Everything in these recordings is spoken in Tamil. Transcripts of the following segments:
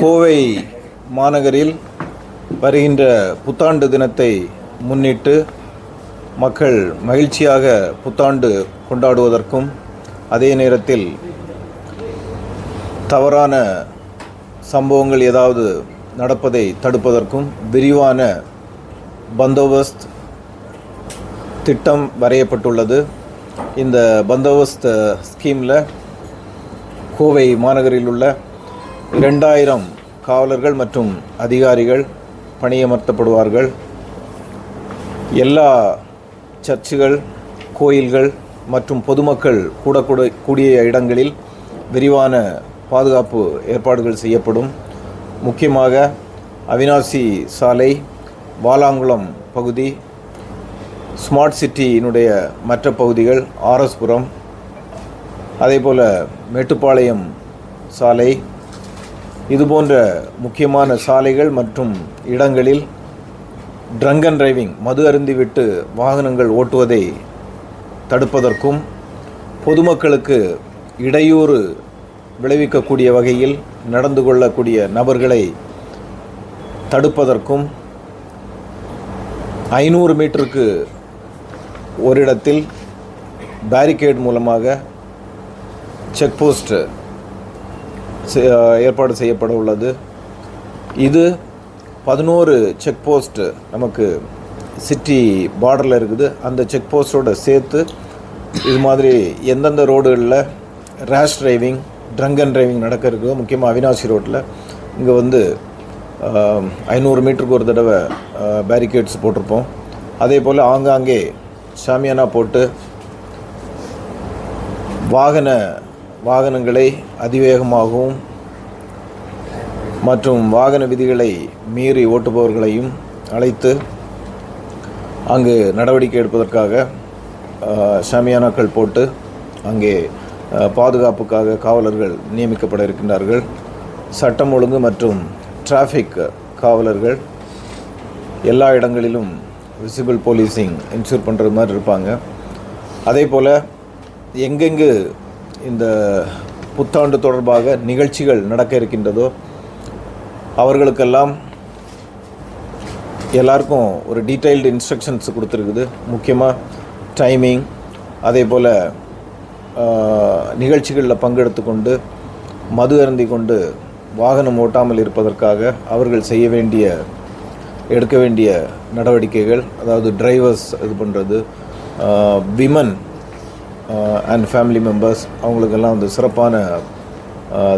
கோவை மாநகரில் வருகின்ற புத்தாண்டு தினத்தை முன்னிட்டு மக்கள் மகிழ்ச்சியாக புத்தாண்டு கொண்டாடுவதற்கும் அதே நேரத்தில் தவறான சம்பவங்கள் ஏதாவது நடப்பதை தடுப்பதற்கும் விரிவான பந்தோபஸ்த் திட்டம் வரையப்பட்டுள்ளது. இந்த பந்தோபஸ்த் ஸ்கீமில் கோவை மாநகரில் உள்ள இரண்டாயிரம் காவலர்கள் மற்றும் அதிகாரிகள் பணியமர்த்தப்படுவார்கள். எல்லா சர்ச்சுகள் கோயில்கள் மற்றும் பொதுமக்கள் கூடக்கூட கூடிய இடங்களில் விரிவான பாதுகாப்பு ஏற்பாடுகள் செய்யப்படும். முக்கியமாக அவினாசி சாலை வாலாங்குளம் பகுதி ஸ்மார்ட் சிட்டியினுடைய மற்ற பகுதிகள் ஆர்எஸ்புரம் அதேபோல் மேட்டுப்பாளையம் சாலை இதுபோன்ற முக்கியமான சாலைகள் மற்றும் இடங்களில் ட்ரங்க் அண்ட் டிரைவிங் மது அருந்திவிட்டு வாகனங்கள் ஓட்டுவதை தடுப்பதற்கும் பொதுமக்களுக்கு இடையூறு விளைவிக்கக்கூடிய வகையில் நடந்து கொள்ளக்கூடிய நபர்களை தடுப்பதற்கும் ஐநூறு மீட்டருக்கு ஒரு இடத்தில் பேரிகேட் மூலமாக செக் போஸ்ட் ஏற்பாடு செய்யப்பட உள்ளது. இது பதினோரு செக் போஸ்ட்டு நமக்கு சிட்டி பார்டரில் இருக்குது. அந்த செக் போஸ்ட்டோட சேர்த்து இது மாதிரி எந்தெந்த ரோடுகளில் rash driving drunk and driving நடக்க இருக்குதோ முக்கியமாக அவினாசி ரோட்டில் இங்கே வந்து ஐநூறு மீட்டருக்கு ஒரு தடவை பேரிகேட்ஸ் போட்டிருப்போம். அதே போல் ஆங்காங்கே ஷாமியானா போட்டு வாகன வாகனங்களை அதிவேகமாகவும் மற்றும் வாகன விதிகளை மீறி ஓட்டுபவர்களையும் அழைத்து அங்கு நடவடிக்கை எடுப்பதற்காக அஹ், ஷாமியானாக்கள் போட்டு அங்கே பாதுகாப்புக்காக காவலர்கள் நியமிக்கப்பட இருக்கின்றார்கள். சட்டம் ஒழுங்கு மற்றும் டிராஃபிக் காவலர்கள் எல்லா இடங்களிலும் விசிபிள் போலீஸிங் இன்சூர் பண்ணுற மாதிரி இருப்பாங்க. அதே போல் எங்கெங்கு இந்த புத்தாண்டு தொடர்பாக நிகழ்ச்சிகள் நடக்க இருக்கின்றதோ அவர்களுக்கெல்லாம் எல்லாருக்கும் ஒரு டீட்டெயில்டு இன்ஸ்ட்ரக்ஷன்ஸ் கொடுத்துருக்குது. முக்கியமாக டைமிங் அதே போல் நிகழ்ச்சிகளில் பங்கெடுத்து கொண்டு மது அருந்தி கொண்டு வாகனம் ஓட்டாமல் இருப்பதற்காக அவர்கள் செய்ய வேண்டிய எடுக்க வேண்டிய நடவடிக்கைகள் அதாவது டிரைவர்ஸ் இது பண்ணுறது விமன் அண்ட் ஃபேமிலி மெம்பர்ஸ் அவங்களுக்கெல்லாம் வந்து சிறப்பான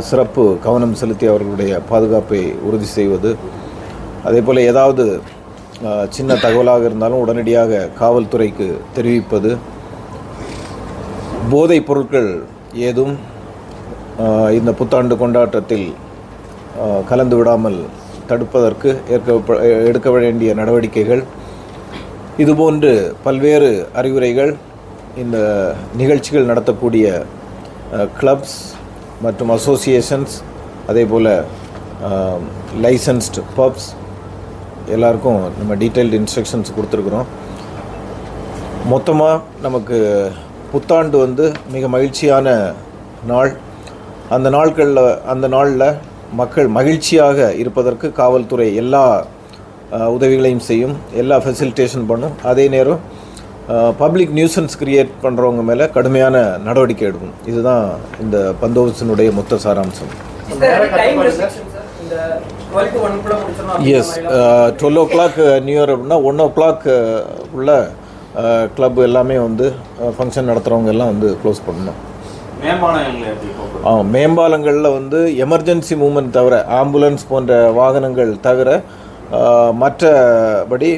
சிறப்பு கவனம் செலுத்தி அவர்களுடைய பாதுகாப்பை உறுதி செய்வது. அதே போல் ஏதாவது சின்ன தகவலாக இருந்தாலும் உடனடியாக காவல்துறைக்கு தெரிவிப்பது. போதைப் பொருட்கள் ஏதும் இந்த புத்தாண்டு கொண்டாட்டத்தில் கலந்து விடாமல் தடுப்பதற்கு ஏற்க எடுக்க வேண்டிய நடவடிக்கைகள். இதுபோன்று பல்வேறு அறிவுரைகள் இந்த நிகழ்ச்சிகள் நடத்தக்கூடிய கிளப்ஸ் மற்றும் அசோசியேஷன்ஸ் அதே போல் லைசன்ஸ்டு பப்ஸ் எல்லாருக்கும் நம்ம டீட்டெயில்டு இன்ஸ்ட்ரக்ஷன்ஸ் கொடுத்துருக்குறோம். மொத்தமாக நமக்கு புத்தாண்டு வந்து மிக மகிழ்ச்சியான நாள். அந்த நாட்களில் அந்த நாளில் மக்கள் மகிழ்ச்சியாக இருப்பதற்கு காவல்துறை எல்லா உதவிகளையும் செய்யும் எல்லா ஃபெசிலிட்டேஷன் பண்ணும். அதே நேரம் பப்ளிக் நியூசன்ஸ் கிரியேட் பண்ணுறவங்க மேலே கடுமையான நடவடிக்கை எடுக்கும் இதுதான் இந்த பந்தோபஸ்தினுடைய மொத்த சாராம்சம். Is there any time restriction, sir? இந்த 12 to 1 குள்ள முடிச்சிடணும் அப்படிங்கிற yes twelve o'clock new year அப்படின்னா ஒன் ஓ கிளாக் உள்ள கிளப் எல்லாமே வந்து ஃபங்க்ஷன் நடத்துகிறவங்க எல்லாம் வந்து க்ளோஸ் பண்ணணும். மேம்பாலங்களில் வந்து எமர்ஜென்சி மூமெண்ட் தவிர ஆம்புலன்ஸ் போன்ற வாகனங்கள் தவிர மற்றபடி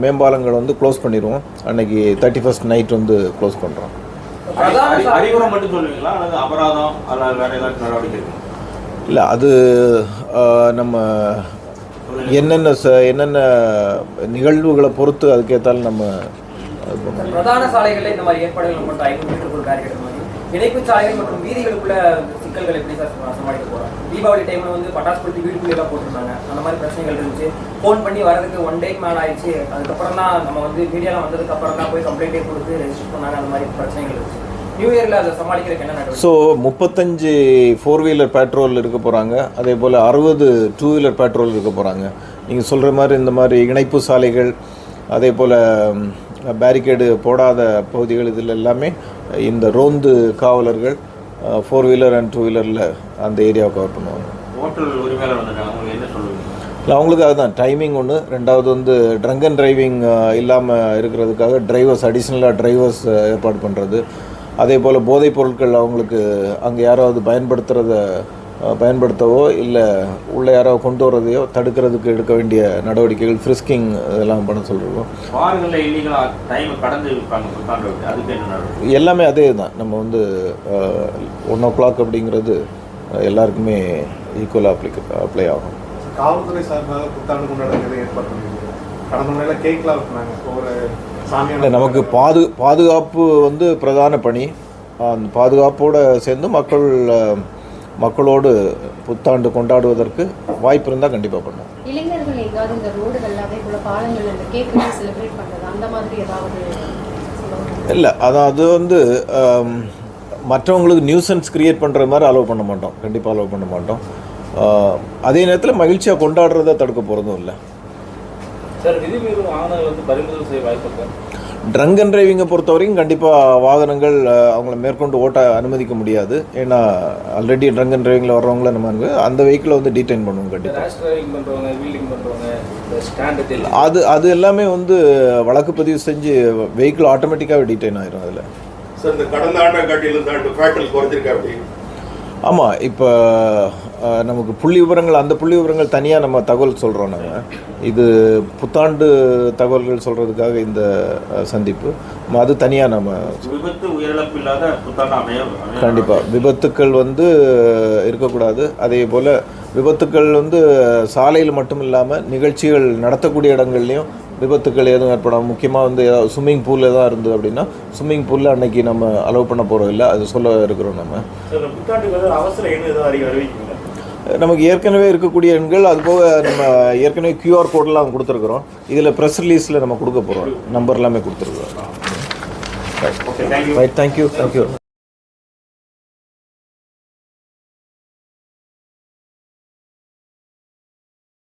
மேம்பாலங்கள் வந்து க்ளோஸ் பண்ணிடுவோம் அன்னைக்கு தேர்ட்டி ஃபஸ்ட் நைட் வந்து க்ளோஸ் பண்ணுறோம்? இல்லை அது நம்ம என்னென்ன ச என்னென்ன நிகழ்வுகளை பொறுத்து அதுக்கேற்றாலும் நம்ம பிரதான சாலைகள்ல இந்த மாதிரி ஏற்பாடுகள் மட்டும் ஐநூறு இணைப்பு சாலைகள் மற்றும் வீதிகளுக்குள்ள சிக்கல்கள் எப்படி சார் சமா- சமாளிக்க தீபாவளி டைம்ல வந்து பட்டாசு கொடுத்து வீட்டுக்குள்ளே போட்டிருந்தாங்க. அந்த மாதிரி பிரச்சனைகள் இருந்துச்சு. ஃபோன் பண்ணி வரதுக்கு ஒன் டேக்கு மேல ஆயிடுச்சு. அதுக்கப்புறம் தான் நம்ம வந்து மீடியாவில் வந்ததுக்கு அப்புறம் தான் போய் கம்ப்ளைண்டே கொடுத்து ரெஜிஸ்டர் பண்ணாங்க. அந்த மாதிரி பிரச்சனைகள் இருந்துச்சு. நியூ இயரில் அதை சமாளிக்கிறதுக்கு என்ன ஸோ முப்பத்தஞ்சு ஃபோர் வீலர் பெட்ரோல் இருக்க போகிறாங்க அதே போல் அறுபது டூ வீலர் பெட்ரோல் இருக்க போகிறாங்க நீங்கள் சொல்கிற மாதிரி இந்த மாதிரி இணைப்பு சாலைகள் அதே போல் பேரிகேடு போடாத பகுதிகள் இதில் எல்லாமே இந்த ரோந்து காவலர்கள் ஃபோர் வீலர் அண்ட் டூ வீலரில் அந்த ஏரியாவை கவர் பண்ணுவாங்க. இல்லை அவங்களுக்கு அதுதான். டைமிங் ஒன்று ரெண்டாவது வந்து ட்ரங்க் அண்ட் டிரைவிங் இல்லாமல் இருக்கிறதுக்காக டிரைவர்ஸ் அடிஷ்னலாக டிரைவர்ஸ் ஏற்பாடு பண்ணுறது அதே போல் போதைப் பொருட்கள் அவங்களுக்கு அங்கே யாராவது பயன்படுத்துகிறத பயன்படுத்தவோ இல்லை உள்ளே யாராவது கொண்டு வர்றதையோ தடுக்கிறதுக்கு எடுக்க வேண்டிய நடவடிக்கைகள் ஃப்ரிஸ்கிங் இதெல்லாம் பண்ண நடவடிக்கை எல்லாமே அதே தான். நம்ம வந்து ஒன் ஓ கிளாக் அப்படிங்கிறது எல்லாருக்குமே ஈக்குவலாக அப்ளிக அப்ளை ஆகும். காவல்துறை சார்பாக புத்தாண்டு கொண்டாடுறது ஏற்பாடு பண்ணிருக்கோம் கடந்த முறையில் கேக்லாம் வெட்டினாங்க ஒரு இல்லை சாமியான நமக்கு பாது பாதுகாப்பு வந்து பிரதான பணி. அந்த பாதுகாப்போடு சேர்ந்து மக்கள் மக்களோடு புத்தாண்டு கொண்டாடுவதற்கு வாய்ப்பு இருந்தால் கண்டிப்பாக பண்ணுவோம். இளைஞர்கள் எங்காவது இந்த ரோடுகள் அதே பாலங்கள் இந்த கேக் வச்சு செலிப்ரேட் பண்றது அந்த மாதிரி ஏதாவது சொல்லுவாங்க இல்லை அதான் அது வந்து மற்றவங்களுக்கு நியூசன்ஸ் கிரியேட் பண்ணுற மாதிரி அலோவ் பண்ண மாட்டோம். கண்டிப்பாக அலோவ் பண்ண மாட்டோம். அதே நேரத்தில் மகிழ்ச்சியாக கொண்டாடுறத தடுக்க போகிறதும் இல்லை. சார் விதிமீறும் வாகனங்கள் வந்து பறிமுதல் செய்ய வாய்ப்பு இருக்கா? ட்ரங்க் அண்ட் டிரைவிங்கை பொறுத்த வரைக்கும் கண்டிப்பாக வாகனங்கள் அவங்கள மேற்கொண்டு ஓட்ட அனுமதிக்க முடியாது. ஏன்னா ஆல்ரெடி ட்ரங்க் அண்ட் டிரைவிங்கில் வர்றவங்கள நம்ம அந்த வெஹிக்கிளை வந்து டீடைன் பண்ணுவோம் கண்டிப்பாக அது அது எல்லாமே வந்து வழக்கு பதிவு செஞ்சு வெஹிக்கிள் ஆட்டோமேட்டிக்காகவே டீடைன் ஆயிரும் அதில். சார் இந்த கடந்த ஆண்டை ஃபேக்டல் குறைஞ்சிருக்கா அப்படி. ஆமாம் இப்போ நமக்கு புள்ளி விவரங்கள் அந்த புள்ளி விவரங்கள் தனியாக நம்ம தகவல் சொல்கிறோம் நம்ம இது புத்தாண்டு தகவல்கள் சொல்கிறதுக்காக இந்த சந்திப்பு. அது தனியாக நம்ம விபத்து உயிரிழப்பு இல்லாத புத்தாண்டு கண்டிப்பாக விபத்துக்கள் வந்து இருக்கக்கூடாது. அதே போல் விபத்துக்கள் வந்து சாலையில் மட்டும் இல்லாமல் நிகழ்ச்சிகள் நடத்தக்கூடிய இடங்கள்லையும் விபத்துக்கள் எதுவும் ஏற்படாமல் முக்கியமாக வந்து ஏதாவது ஸ்விம்மிங் பூல் எதாவது இருந்தது அப்படின்னா ஸ்விம்மிங் பூலில் அன்னைக்கு நம்ம அலோவ் பண்ண போகிறோம் இல்லை? அது சொல்ல இருக்கிறோம் நம்ம. நமக்கு ஏற்கனவே இருக்கக்கூடிய எண்கள் அதுபோக நம்ம ஏற்கனவே கியூஆர் கோடெலாம் கொடுத்துருக்குறோம். இதில் ப்ரெஸ் ரிலீஸில் நம்ம கொடுக்க போகிறோம் நம்பர் எல்லாமே கொடுத்துருக்குறோம். Right thank you thank you